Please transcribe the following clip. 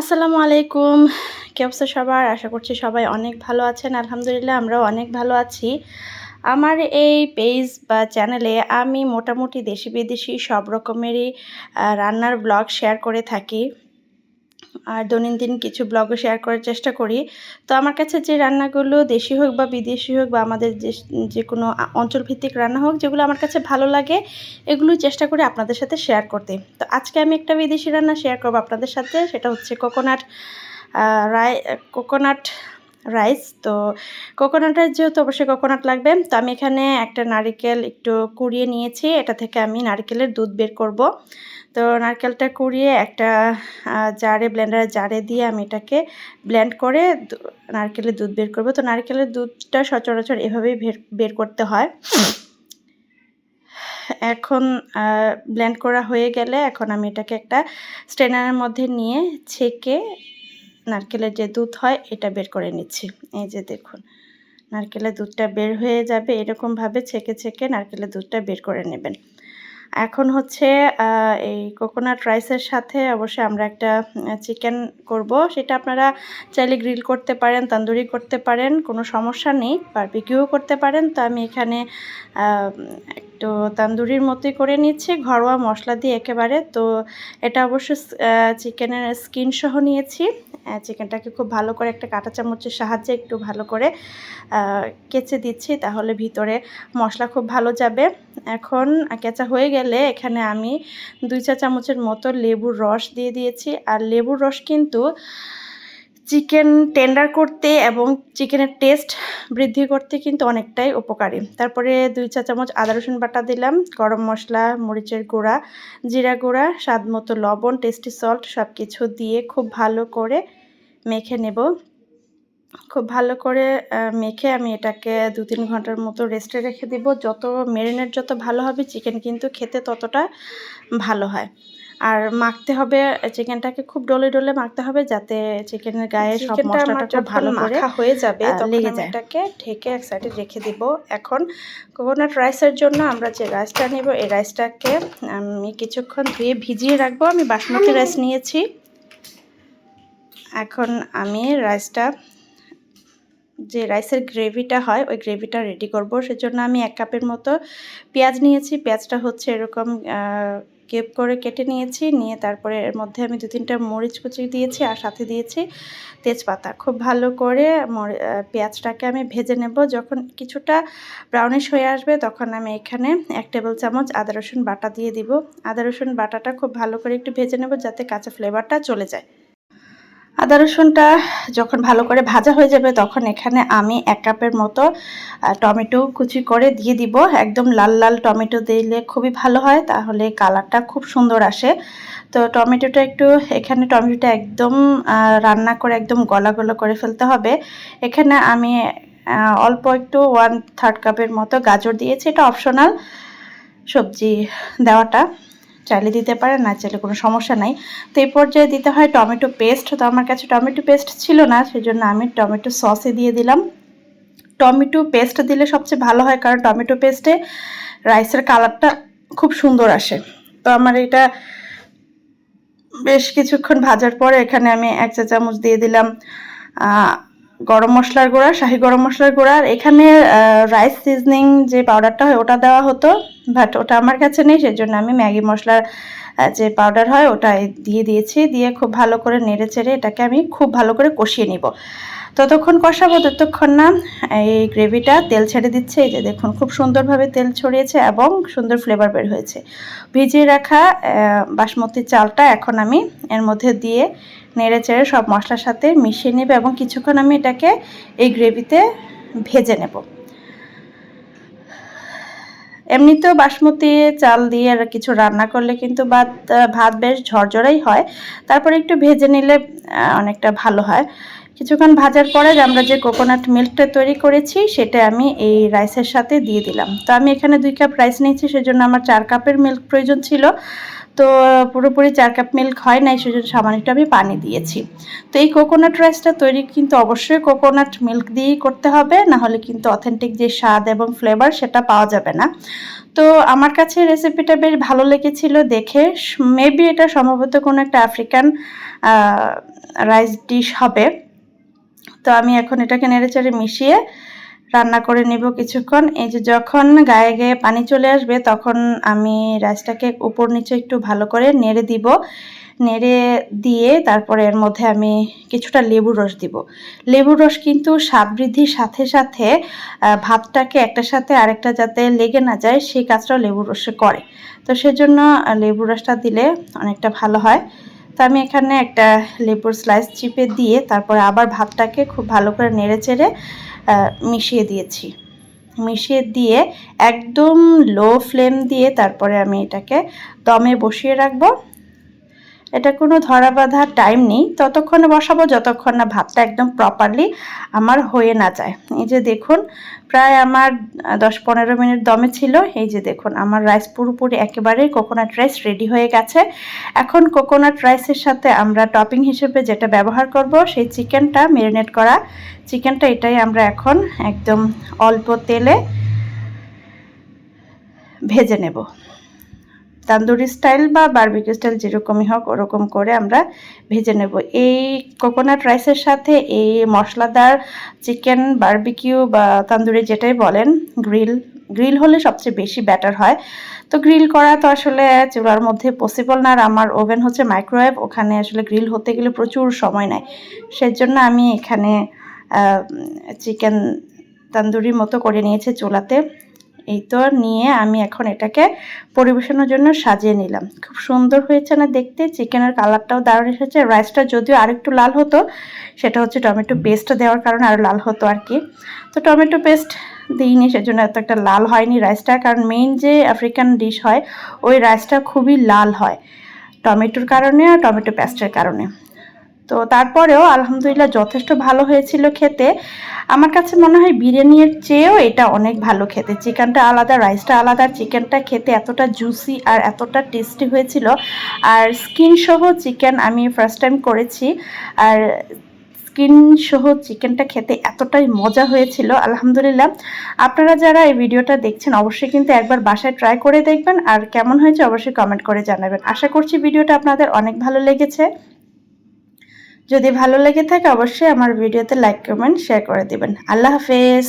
আসসালামু আলাইকুম। কে সবার? আশা করছি সবাই অনেক ভালো আছেন। আলহামদুলিল্লাহ আমরাও অনেক ভালো আছি। আমার এই পেজ বা চ্যানেলে আমি মোটামুটি দেশি বিদেশি সব রকমেরই রান্নার ব্লগ শেয়ার করে থাকি। আর দৈনন্দিন কিছু ব্লগও শেয়ার করার চেষ্টা করি। তো আমার কাছে যে রান্নাগুলো দেশি হোক বা বিদেশি হোক বা আমাদের যে যে কোনো অঞ্চলভিত্তিক রান্না হোক, যেগুলো আমার কাছে ভালো লাগে, এগুলো চেষ্টা করি আপনাদের সাথে শেয়ার করতে। তো আজকে আমি একটা বিদেশি রান্না শেয়ার করব আপনাদের সাথে, সেটা হচ্ছে কোকোনাট রায় কোকোনাট রাইস। তো কোকোনাট রাইস যেহেতু অবশ্যই কোকোনাট লাগবে, তো আমি এখানে একটা নারিকেল একটু কুড়িয়ে নিয়েছি। এটা থেকে আমি নারকেলের দুধ বের করব। তো নারকেলটা কুড়িয়ে একটা জারে ব্লেন্ডারে জারে দিয়ে আমি এটাকে ব্লেন্ড করে নারকেলের দুধ বের করব। তো নারকেলের দুধটা সচরাচর এভাবেই বের বের করতে হয়। এখন ব্লেন্ড করা হয়ে গেলে এখন আমি এটাকে একটা স্ট্রেনারের মধ্যে নিয়ে ছেঁকে নারকেলের যে দুধ হয়, এটা বের করে নিচ্ছি। এই যে দেখুন, নারকেলের দুধটা বের হয়ে যাবে। এরকমভাবে ছেঁকে ছেঁকে নারকেলের দুধটা বের করে নেবেন। এখন হচ্ছে এই কোকোনাট রাইসের সাথে অবশ্যই আমরা একটা চিকেন করব। সেটা আপনারা চাইলে গ্রিল করতে পারেন, তান্দুরি করতে পারেন, কোনো সমস্যা নেই। বারবিকিউ করতে পারেন। তো আমি এখানে একটু তান্দুরির মতোই করে নিচ্ছি। ঘরোয়া মশলা দিয়ে একেবারে। তো এটা অবশ্য চিকেনের স্কিন সহ নিয়েছি। চিকেনটাকে খুব ভালো করে একটা কাঁটা চামচের সাহায্যে একটু ভালো করে কেচে দিচ্ছি তাহলে ভিতরে মশলা খুব ভালো যাবে। এখন কেঁচা হয়ে গেলে এখানে আমি দুই চা চামচের মতো লেবুর রস দিয়ে দিয়েছি। আর লেবুর রস কিন্তু চিকেন টেন্ডার করতে এবং চিকেনের টেস্ট বৃদ্ধি করতে কিন্তু অনেকটাই উপকারী। তারপরে দুই চা চামচ আদা রসুন বাটা দিলাম, গরম মশলা, মরিচের গুঁড়া, জিরা গুঁড়া, স্বাদ মতো লবণ টেস্টি সল্ট সব কিছু দিয়ে খুব ভালো করে মেখে নেব। খুব ভালো করে মেখে আমি এটাকে দু তিন ঘণ্টার মতো রেস্টে রেখে দিব। যত মেরিনেট যত ভালো হবে চিকেন কিন্তু খেতে ততটা ভালো হয়। আর মাখতে হবে চিকেনটাকে খুব ডলে ডলে মাখতে হবে যাতে চিকেনের গায়ে সব মশলাটা খুব ভালো করে মাখা হয়ে যাবে লেগে যায়। এটাকে ঢেকে এক সাইডে রেখে দিব। এখন কোকোনাট রাইসের জন্য আমরা যে রাইসটা নেব এই রাইসটাকে আমি কিছুক্ষণ ধুয়ে ভিজিয়ে রাখব। আমি বাসমতি রাইস নিয়েছি। এখন আমি রাইসটা যে রাইসের গ্রেভিটা হয় ওই গ্রেভিটা রেডি করব। সেজন্য আমি এক কাপের মতো পেঁয়াজ নিয়েছি। পেঁয়াজটা হচ্ছে এরকম কেপ করে কেটে নিয়েছি, নিয়ে তারপরে এর মধ্যে আমি দু তিনটা মরিচ কুচি দিয়েছি আর সাথে দিয়েছি তেজপাতা। খুব ভালো করে পেঁয়াজটাকে আমি ভেজে নেব। যখন কিছুটা ব্রাউনিশ হয়ে আসবে তখন আমি এখানে এক টেবিল চামচ আদা রসুন বাটা দিয়ে দিব। আদা রসুন বাটাটা খুব ভালো করে একটু ভেজে নেব যাতে কাঁচা ফ্লেভারটা চলে যায়। আদা রসুনটা যখন ভালো করে ভাজা হয়ে যাবে, তখন এখানে আমি এক কাপের মতো টমেটো কুচি করে দিয়ে দিব। একদম লাল লাল টমেটো দিলে খুবই ভালো হয়, তাহলে কালারটা খুব সুন্দর আসে। তো টমেটোটা একটু, এখানে টমেটোটা একদম রান্না করে একদম গলা গলা করে ফেলতে হবে। এখানে আমি অল্প একটু ওয়ান থার্ড কাপের মতো গাজর দিয়েছি। এটা অপশনাল সবজি দেওয়াটা। চাইলে দিতে পারেন, না চাইলে কোনো সমস্যা নাই। তো এই পর্যায়ে দিতে হয় টমেটো পেস্ট। তো আমার কাছে টমেটো পেস্ট ছিল না, সেজন্য আমি টমেটো সসে দিয়ে দিলাম। টমেটো পেস্ট দিলে সবচেয়ে ভালো হয়, কারণ টমেটো পেস্টে রাইসের কালারটা খুব সুন্দর আসে। তো আমার এটা বেশ কিছুক্ষণ ভাজার পরে এখানে আমি এক চা চামচ দিয়ে দিলাম গরম মশলার গুঁড়া, শাহি গরম মশলার গুঁড়া। আর এখানে রাইস সিজনিং যে পাউডারটা হয়, ওটা দেওয়া হতো। বাট ওটা আমার কাছে নেই, সেজন্য আমি ম্যাগি মশলার যে পাউডার হয় ওটা দিয়ে দিয়েছি, দিয়ে খুব ভালো করে নেড়ে চেড়ে এটাকে আমি খুব ভালো করে কষিয়ে নিব। ততক্ষণ কষাবো, ততক্ষণ না, এই গ্রেভিটা তেল ছেড়ে দিচ্ছে, এই যে দেখুন খুব সুন্দরভাবে তেল ছড়িয়েছে এবং সুন্দর ফ্লেভার বের হয়েছে। ভিজিয়ে রাখা বাসমতি চালটা এখন আমি এর মধ্যে দিয়ে নেড়ে চেড়ে সব মশলার সাথে মিশিয়ে নেব এবং কিছুক্ষণ আমি এটাকে এই গ্রেভিতে ভেজে নেব। এমনিতেও বাসমতি, চাল দিয়ে আর কিছু রান্না করলে কিন্তু ভাত ভাত বেশ ঝরঝরাই হয়। তারপরে একটু ভেজে নিলে অনেকটা ভালো হয়। কিছুক্ষণ ভাজার পরে আমরা যে কোকোনাট মিল্কটা তৈরি করেছি, সেটা আমি এই রাইসের সাথে দিয়ে দিলাম। তো আমি এখানে দুই কাপ রাইস নিয়েছি, সেজন্য আমার চার কাপের মিল্ক প্রয়োজন ছিল। তো পুরোপুরি চার কাপ মিল্ক হয় নাই, সেজন্য সামান্য একটু আমি পানি দিয়েছি। তো এই কোকোনাট রাইসটা তৈরি কিন্তু অবশ্যই কোকোনাট মিল্ক দিয়েই করতে হবে না হলে কিন্তু অথেন্টিক যে স্বাদ এবং ফ্লেভার সেটা পাওয়া যাবে না। তো আমার কাছে রেসিপিটা বেশ ভালো লেগেছিল দেখে। মেবি এটা সম্ভবত কোনো একটা আফ্রিকান রাইস ডিশ হবে। তো আমি এখন এটাকে নেড়েচেড়ে মিশিয়ে রান্না করে নেব কিছুক্ষণ। এই যে যখন গায়ে গায়ে পানি চলে আসবে তখন আমি রাইসটাকে উপর নিচে একটু ভালো করে নেড়ে দিব। নেড়ে দিয়ে তারপরে এর মধ্যে আমি কিছুটা লেবুর রস দিব। লেবুর রস কিন্তু স্বাদ বৃদ্ধির সাথে সাথে ভাতটাকে একটার সাথে আরেকটা যাতে লেগে না যায় সেই কাজটাও লেবুর রসে করে। তো সেজন্য লেবুর রসটা দিলে অনেকটা ভালো হয়। তো আমি এখানে একটা লেবুর স্লাইস চিপে দিয়ে তারপরে আবার ভাতটাকে খুব ভালো করে নেড়ে চেড়ে মিশিয়ে দিয়েছি। মিশিয়ে দিয়ে একদম লো ফ্লেম দিয়ে তারপরে আমি এটাকে দমে বসিয়ে রাখব। এটা কোনো ধরা বাঁধা টাইম নেই। ততক্ষণে বসাবো, যতক্ষণ না ভাতটা একদম প্রপারলি আমার হয়ে না যায়। এই যে দেখুন, প্রায় আমার দশ পনেরো মিনিট দমে ছিল। এই যে দেখুন, আমার রাইস পুরোপুরি একেবারেই কোকোনাট রাইস রেডি হয়ে গেছে। এখন কোকোনাট রাইসের সাথে আমরা টপিং হিসেবে যেটা ব্যবহার করব, সেই চিকেনটা ম্যারিনেট করা। চিকেনটা এটাই আমরা এখন একদম অল্প তেলে ভেজে নেব। তান্দুরি স্টাইল বা বার্বিকিউ স্টাইল যেরকমই হোক, ওরকম করে আমরা ভেজে নেব। এই কোকোনাট রাইসের সাথে এই মশলাদার চিকেন বার্বিকিউ বা তান্দুরি যেটাই বলেন গ্রিল গ্রিল হলে সবচেয়ে বেশি ব্যাটার হয়। তো গ্রিল করা তো আসলে চুলার মধ্যে পসিবল না আর আমার ওভেন হচ্ছে মাইক্রোওয়েভ ওখানে আসলে গ্রিল হতে গেলে প্রচুর সময় নেয়। সেজন্য আমি এখানে চিকেন তান্দুরির মতো করে নিয়েছি চুলাতে। এই তো নিয়ে আমি এখন এটাকে পরিবেশনের জন্য সাজিয়ে নিলাম। খুব সুন্দর হয়েছে না দেখতে চিকেনের কালারটাও দারুণ এসেছে। রাইসটা যদিও আরেকটু লাল হতো, সেটা হচ্ছে টমেটো পেস্ট দেওয়ার কারণে আরও লাল হতো আর কি তো টমেটো পেস্ট দিইনি, সেজন্য এত একটা লাল হয়নি রাইসটা কারণ মেইন যে আফ্রিকান ডিশ হয়, ওই রাইসটা খুবই লাল হয়, টমেটোর কারণে আর টমেটো পেস্টের কারণে। তো তারপরেও আলহামদুলিল্লাহ যথেষ্ট ভালো হয়েছিল খেতে। আমার কাছে মনে হয় বিরিয়ানির চেয়েও এটা অনেক ভালো খেতে। চিকেনটা আলাদা, রাইসটা আলাদা, চিকেনটা খেতে এতটা জুসি আর এতটা টেস্টি হয়েছিল। আর স্কিন সহ চিকেন আমি ফার্স্ট টাইম করেছি। আর স্কিন সহ চিকেনটা খেতে এতটাই মজা হয়েছিল, আলহামদুলিল্লাহ। আপনারা যারা এই ভিডিওটা দেখছেন, অবশ্যই কিন্তু একবার বাসায় ট্রাই করে দেখবেন। আর কেমন হয়েছে অবশ্যই কমেন্ট করে জানাবেন। আশা করছি ভিডিওটা আপনাদের অনেক ভালো লেগেছে। যদি ভালো লেগে থাকে অবশ্যই আমার ভিডিওতে লাইক কমেন্ট শেয়ার করে দেবেন। আল্লাহ হাফেজ।